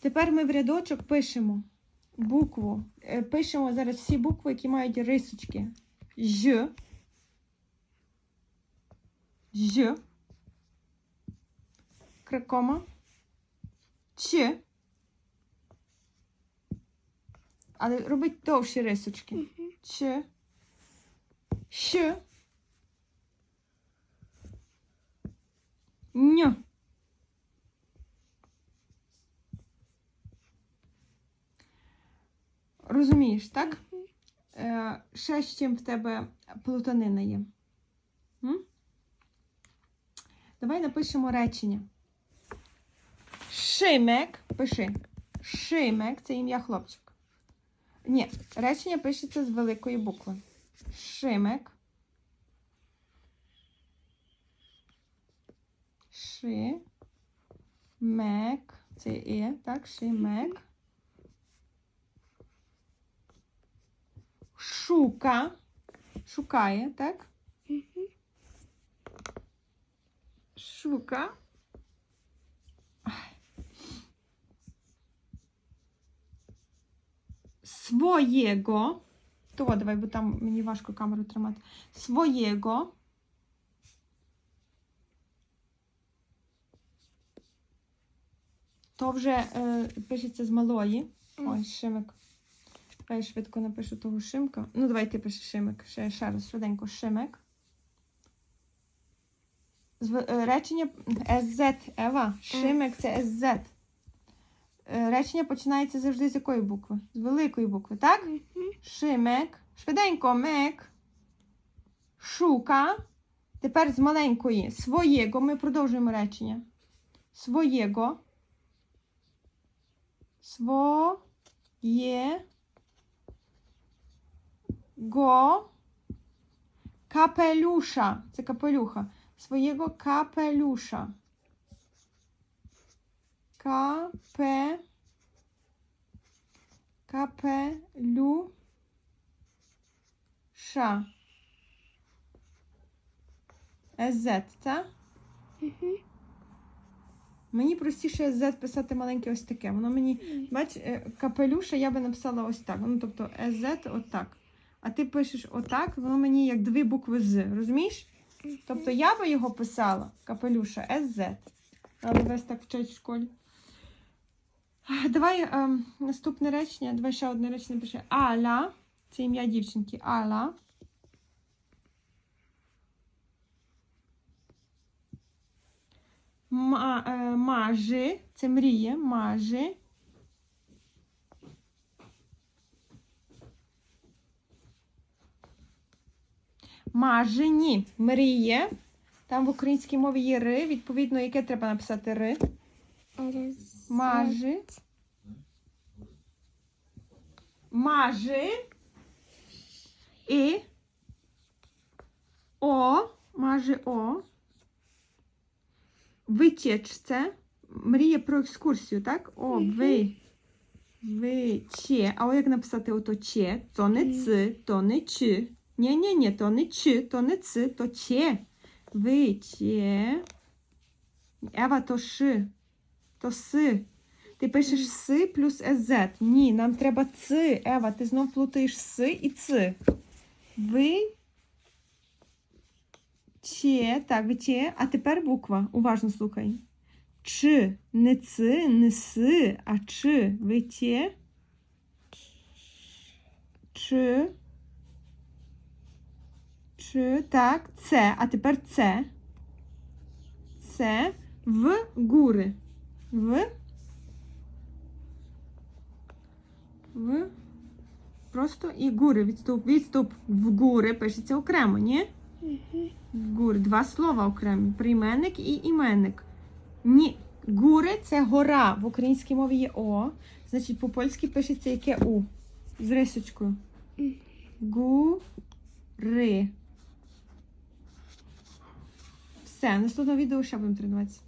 Тепер ми в рядочок пишемо букву. Е, Пишемо зараз всі букви, які мають рисочки. Ж. Ж. Кракома. Ч. Але робить довші рисочки. Ч. Щ. Ня. Розумієш, так? Е, ще з чим в тебе плутанина є. М? Давай напишемо речення. Шимек, пиши. Шимек це ім'я хлопчика. Ні, речення пишеться з великої букви. Шимек. Ши. Мек. Це і, так, шимек. Шука. Шукає, так? Шука. Своєго. То, давай, бо там мені важко камеру тримати. Своєго. То вже е, пишеться з малої. Ой, шимик. Давай я швидко напишу того шимка. Ну, давай ти пиши шимик. Ще, ще раз, швиденько, шимик. Е, Речення СЗ, Ева. Шимик це СЗ. Е, Речення починається завжди з якої букви? З великої букви, так? Шимек. Швиденько, мек. Шука. Тепер з маленької. Своєго. Ми продовжуємо речення. Своєго. Своє. Го. Kapelusza. Це капелюха. Swojego kapelusza. Kape. Kapelusza. SZ, так? Мені простіше SZ писати маленьке ось таке. Воно мені, бач, е, капелюша я би написала ось так. Ну, тобто SZ отак. А ти пишеш отак, воно мені як дві букви з. Розумієш? Тобто я би його писала капелюша SZ. Але весь так вчать в школі. Давай ем, наступне речення. Давай ще одне речення пиши. Аля. Це ім'я дівчинки. Аля. Ма, е, мажи. Це мріє. Мажи. Мажені. Мріє. Там в українській мові є ри. Відповідно, яке треба написати ри? Мажи. Мажи. І. О. Мажи о. Витічце. Мріє про екскурсію, так? О, ви. Виче. А о як написати ото че? То не ц, то не чи. Ні, ні, ні, то не чи, то не ц, то че. Виче. Ева, то ши. То си. Ти пишеш си плюс ез. Ні, нам треба ци. Ева, ти знов плутаєш си і ци. Ви. Че, так, виче. А тепер буква. Уважно слухай. Чи. Не ци, не си, а чи. Виче. Чи. Чи. Так, це. А тепер це. Це. В гури. В. В. Просто і гури. Відступ. Відступ в гури пишеться окремо, ні? В гури. Два слова окремі. Прийменник і іменник. Ні. Гури це гора. В українській мові є О. Значить, по-польськи пишеться яке У. З рисочкою. Гури. Все, наступного відео ще будемо тренуватися.